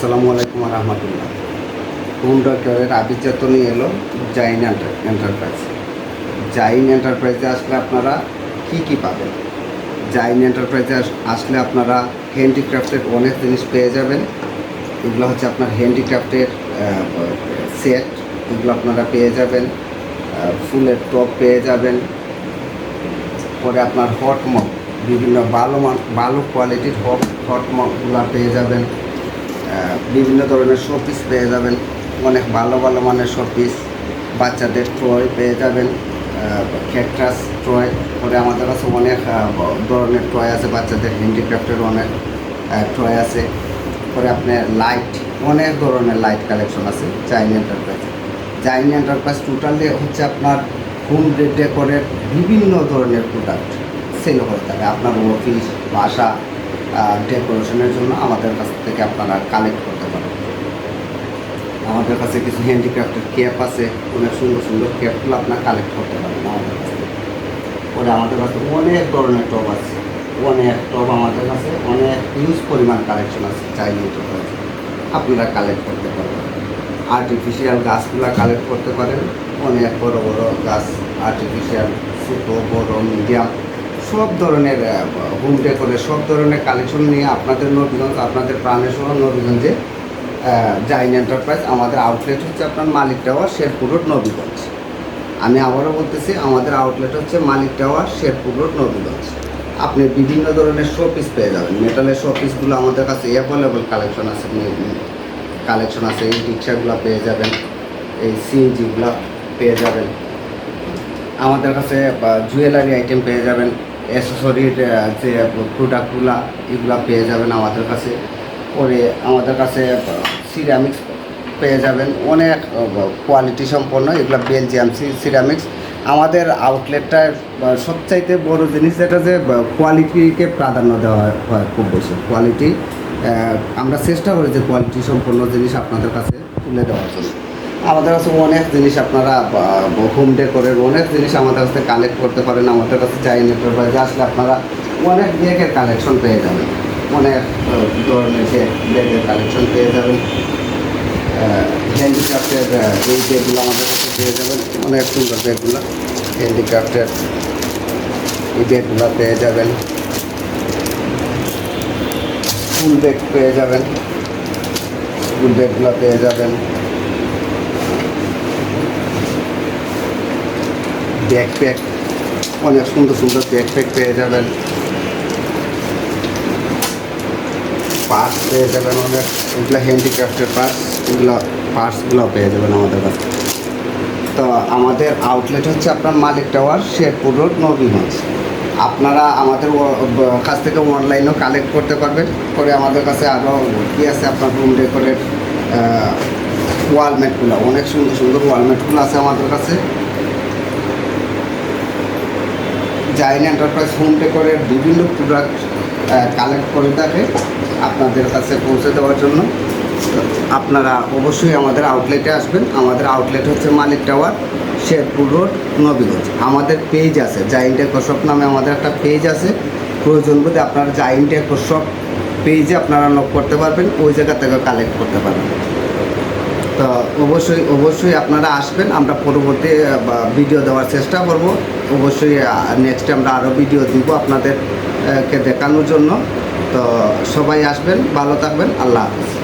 আসসালামু আলাইকুম রহমতুল্লাহ। হোম ডক্টরের আভিজাত নিয়ে এলো? জাইন এন্টার এন্টারপ্রাইজ জাইন এন্টারপ্রাইজে আসলে আপনারা কি কি পাবেন? জাইন এন্টারপ্রাইজে আসলে আপনারা হ্যান্ডিক্রাফটের অনেক জিনিস পেয়ে যাবেন। এগুলো হচ্ছে আপনার হ্যান্ডিক্রাফটের সেট এগুলো আপনারা পেয়ে যাবেন। ফুলের টপ পেয়ে যাবেন। পরে আপনার হট মগ বিভিন্ন ভালো ভালো কোয়ালিটির হট হট মগগুলো পেয়ে যাবেন। বিভিন্ন ধরনের শোপিস পেয়ে যাবেন। অনেক ভালো ভালো মানের শোপিস বাচ্চাদের ট্রয় পেয়ে যাবেন ক্যাকটাস ট্রয় পরে আমাদের কাছে অনেক ধরনের ট্রয় আছে, বাচ্চাদের হ্যান্ডিক্রাফটের অনেক ট্রয় আছে। পরে আপনার লাইট অনেক ধরনের লাইট কালেকশন আছে চাইনি এন্টারপ্রাইজ চাইনি এন্টারপ্রাইজ টোটালি হচ্ছে আপনার হোম ডেকোরের বিভিন্ন ধরনের প্রোডাক্ট সেল হয়ে থাকে আপনার অফিস বাসা ডেকোরেশনের জন্য আমাদের কাছ থেকে আপনারা কালেক্ট করতে পারেন। আমাদের কাছে কিছু হ্যান্ডিক্রাফটের ক্যাপ আছে, অনেক সুন্দর সুন্দর ক্যাপগুলো আপনার কালেক্ট করতে পারেন আমাদের কাছ থেকে। আমাদের কাছে অনেক ধরনের টব আছে, অনেক টব আমাদের কাছে, অনেক হিউজ পরিমাণ কালেকশন আছে চাইনিজ টব আছে আপনারা কালেক্ট করতে পারবেন আর্টিফিশিয়াল গাছগুলো কালেক্ট করতে পারেন, অনেক বড় বড় গাছ আর্টিফিশিয়াল ছোটো, বড় মিডিয়াম সব ধরনের হোম ডেকোরে সব ধরনের কালেকশন নিয়ে আপনাদের নবীগঞ্জ, আপনাদের প্রাণের সহ নবীগঞ্জে জাইন এন্টারপ্রাইজ আমাদের আউটলেট হচ্ছে আপনার মালিক টাওয়ার শেরপুর রোড নবীগঞ্জ। আমি আবারও বলতেছি, আমাদের আউটলেট হচ্ছে মালিক টাওয়ার শেরপুর রোড নবীগঞ্জ। আপনি বিভিন্ন ধরনের শো পিস পেয়ে যাবেন। মেটালের শো পিসগুলো আমাদের কাছে অ্যাভেলেবল কালেকশন আছে কালেকশন আছে, এই রিক্সাগুলো পেয়ে যাবেন, এই সিএনজিগুলো পেয়ে যাবেন। আমাদের কাছে জুয়েলারি আইটেম পেয়ে যাবেন। অ্যাসেসরির যে প্রোডাক্টগুলো এগুলো পেয়ে যাবেন আমাদের কাছে। পরে আমাদের কাছে সিরামিক্স পেয়ে যাবেন। অনেক কোয়ালিটি সম্পন্ন, এগুলো বেলজিয়াম সিরামিক্স আমাদের আউটলেটটার সবচাইতে বড় জিনিস যেটা যে কোয়ালিটিকে প্রাধান্য দেওয়া হয় খুব বেশি। কোয়ালিটি আমরা চেষ্টা করি যে কোয়ালিটি সম্পন্ন জিনিস আপনাদের কাছে তুলে দেওয়ার জন্য। আমাদের কাছে অনেক জিনিস আপনারা হোম ডেকোরের অনেক জিনিস আমাদের কাছে কালেক্ট করতে পারেন। আমাদের কাছে চাই নেটওয়ার্কে আসলে আপনারা অনেক ব্যাগের কালেকশন পেয়ে যাবেন। অনেক ধরনের ব্যাগের কালেকশন পেয়ে যাবেন। হ্যান্ডিক্রাফটের এই ব্যাগগুলো আমাদের কাছে পেয়ে যাবেন। অনেক সুন্দর ব্যাগগুলো হ্যান্ডিক্রাফটের এই ব্যাগগুলো পেয়ে যাবেন। ফুল ব্যাগ পেয়ে যাবেন। ফুল ব্যাগগুলো পেয়ে যাবেন। ব্যাকপ্যাক অনেক সুন্দর সুন্দর ব্যাকপ্যাক পেয়ে যাবেন পার্স পেয়ে যাবেন অনেক এগুলো হ্যান্ডিক্রাফটের পার্স এগুলো পার্সগুলো পেয়ে যাবেন আমাদের কাছে তো আমাদের আউটলেট হচ্ছে আপনার মালিক টাওয়ার শেরপুর রোড নবীগঞ্জ আপনারা আমাদের কাছ থেকে অনলাইনেও কালেক্ট করতে পারবেন। পরে আমাদের কাছে আরও কী আছে আপনার রুম ডেকোরেট ওয়ালমেটগুলো অনেক সুন্দর সুন্দর ওয়ালমেটগুলো আছে আমাদের কাছে। জাইন এন্টারপ্রাইজ হোম ডেকোরের বিভিন্ন প্রোডাক্ট কালেক্ট করে থাকে আপনাদের কাছে পৌঁছে দেওয়ার জন্য। আপনারা অবশ্যই আমাদের আউটলেটে আসবেন। আমাদের আউটলেট হচ্ছে মালিক টাওয়ার, শেরপুর রোড, নবীগঞ্জ। আমাদের পেজ আছে জাইন ডেকোশপ নামে আমাদের একটা পেজ আছে। প্রয়োজন বোধে আপনারা জাইন ডেকোশপ পেজে আপনারা নক করতে পারবেন, ওই জায়গা থেকে কালেক্ট করতে পারবেন। অবশ্যই অবশ্যই আপনারা আসবেন। আমরা পরবর্তী ভিডিও দেওয়ার চেষ্টা করব। অবশ্যই নেক্সট আমরা আরও ভিডিও দিব আপনাদেরকে দেখানোর জন্য। তো সবাই আসবেন, ভালো থাকবেন। আল্লাহ হাফিজ।